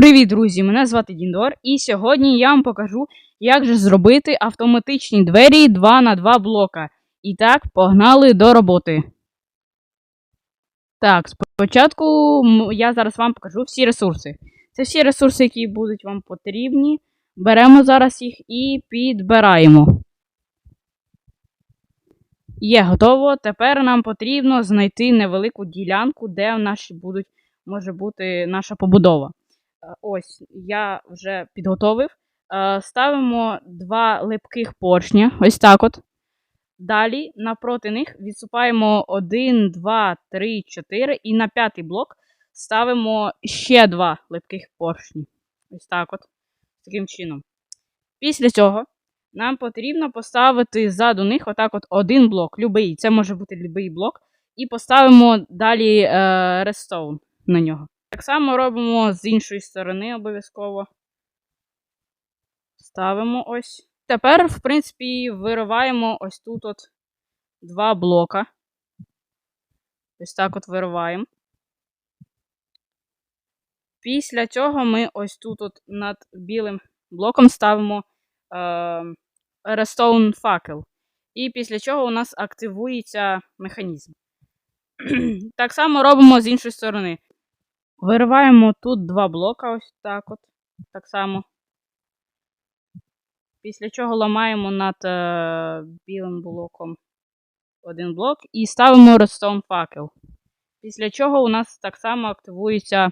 Привіт, друзі! Мене звати Діндор, і сьогодні я вам покажу, як же зробити автоматичні двері 2 на 2 блока. І так, погнали до роботи. Так, спочатку я зараз вам покажу всі ресурси. Це всі ресурси, які будуть вам потрібні. Беремо зараз їх і підбираємо. Є готово. Тепер нам потрібно знайти невелику ділянку, де в нас будуть, може бути наша побудова. Е, Ось я вже підготовив. Е, Ставимо два липких поршня. Ось так от. Далі напроти них відступаємо 1, 2, 3, 4. І на п'ятий блок ставимо ще два липких поршні. Ось так от. Таким чином. Після цього нам потрібно поставити ззаду них отак от один блок. Любий. Це може бути любий блок. І поставимо далі е, redstone на нього. Так само робимо з іншої сторони обов'язково. Ставимо ось. Тепер, в принципі, вириваємо ось тут от два блока. Ось так от вириваємо. Після цього ми ось тут от над білим блоком ставимо е, redstone факел. І після чого у нас активується механізм. так само робимо з іншої сторони. Вириваємо тут два блока, ось так от. Так само. Після чого ламаємо над е, білим блоком один блок і ставимо redstone факел. Після чого у нас так само активуються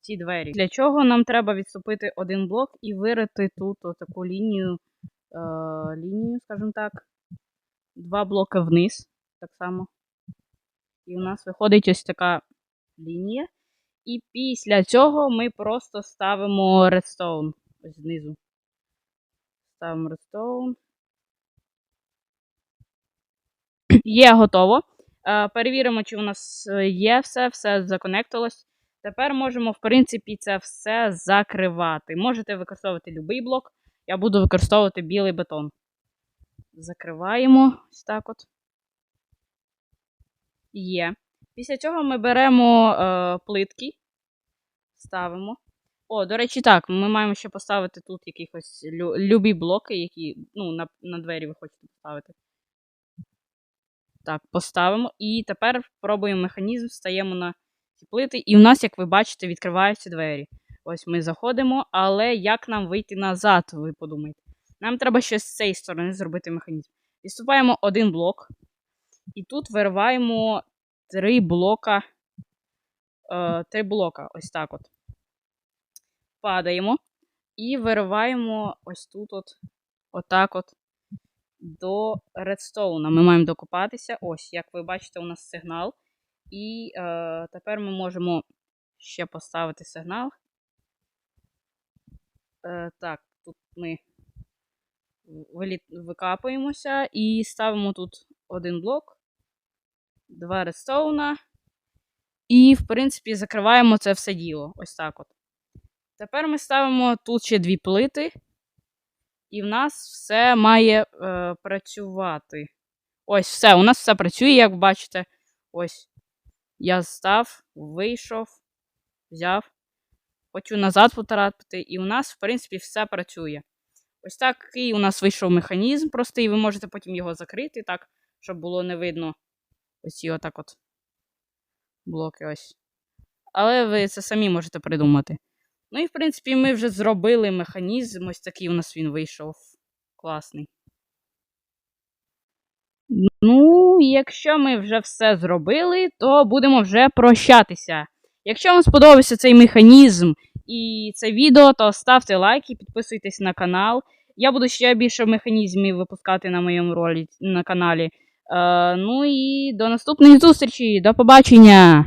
ці двері. Для чого нам треба відступити один блок і вирити тут таку лінію, е, лінію, скажімо так, два блоки вниз. Так само. І у нас виходить ось така лінія. І після цього ми просто ставимо redstone. Ось знизу. Ставимо redstone. Є готово. Е, Перевіримо, чи у нас е, є все, все законектилось. Тепер можемо, в принципі, це все закривати. Можете використовувати будь-який блок. Я буду використовувати білий бетон. Закриваємо ось так от. Є. Pісля цього ми беремо е, плитки, ставимо. О, до речі, так, ми маємо ще поставити тут якихось лю- любі блоки, які ну, на, на двері ви хочете поставити. Так, поставимо. І тепер пробуємо механізм, стаємо на ці плити, і у нас, як ви бачите, відкриваються двері. Ось ми заходимо, але як нам вийти назад, ви подумайте. Нам треба ще з цієї сторони зробити механізм. Відступаємо один блок, і тут вириваємо три блока. Е, три блока, ось так от. Падаємо і вириваємо ось тут, от, отак от, до редстоуна. Ми маємо докопатися. Ось, як ви бачите, у нас сигнал. І е, тепер ми можемо ще поставити сигнал. Е, так, тут ми викапуємося і ставимо тут один блок, два редстоуна. І, в принципі, закриваємо це все діло. Ось так от. Тепер ми ставимо тут ще дві плити, і в нас все має е, працювати. Ось все. У нас все працює, як бачите. Ось. Я став, вийшов, взяв. Хочу назад потрапити, і у нас, в принципі, все працює. Ось такий у нас вийшов механізм простий. Ви можете потім його закрити, так, щоб було не видно. Ось отак от блоки ось. Але ви це самі можете придумати. Ну і в принципі ми вже зробили механізм. Ось такий у нас він вийшов. Класний. Ну, якщо ми вже все зробили, то будемо вже прощатися. Якщо вам сподобався цей механізм і це відео, то ставте лайк і підписуйтесь на канал. Я буду ще більше механізмів випускати на моєму ролі на каналі. Е, ну і до наступної зустрічі. До побачення!